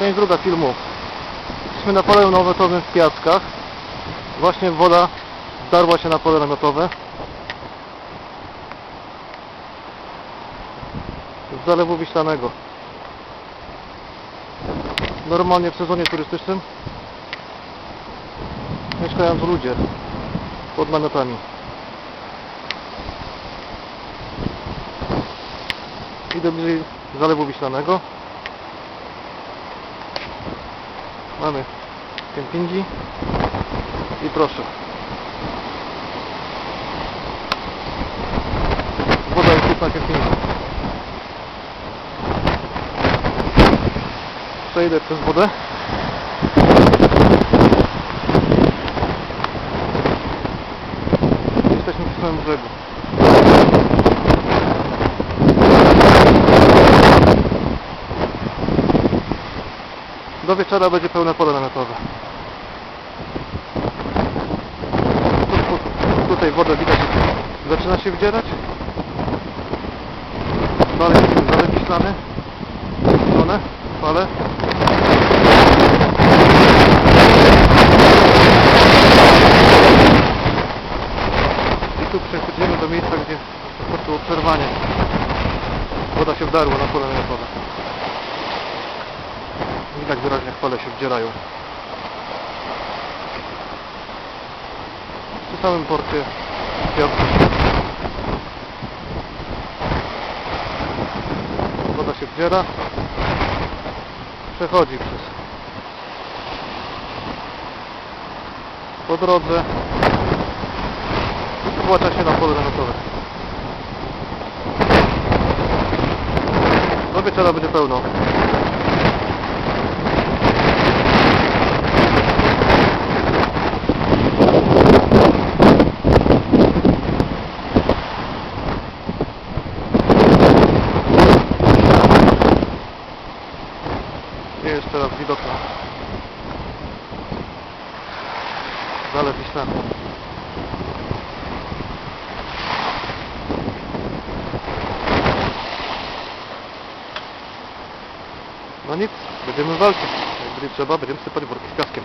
Część druga filmu. Jesteśmy na pole namiotowym w Piaskach. Właśnie woda wdarła się na pole namiotowe. Z zalewu Wiślanego. Normalnie w sezonie turystycznym mieszkają tu ludzie pod namiotami. Idę bliżej zalewu Wiślanego. Mamy kempingi i proszę. Woda jest na kempingu. Przejdę przez wodę. Jesteśmy przy samym brzegu. Do wieczora będzie pełne pole namiotowe. Tu, tu, tutaj woda widać zaczyna się wdzierać. Dalej zalew Wiślany. Stronę, fale. I tu przechodzimy do miejsca, gdzie nastąpiło przerwanie. Woda się wdarła na pole namiotowe. Widać wyraźnie jak fale się wdzierają. Przy samym porcie. Woda się wdziera. Przechodzi przez. Po drodze. I włącza się na pole namiotowe. Do wieczora będzie pełno. Nie jest teraz widok na Zalew Wiślany. No nic, będziemy walczyć. Jak będzie trzeba, będziemy sypać worki z piaskiem.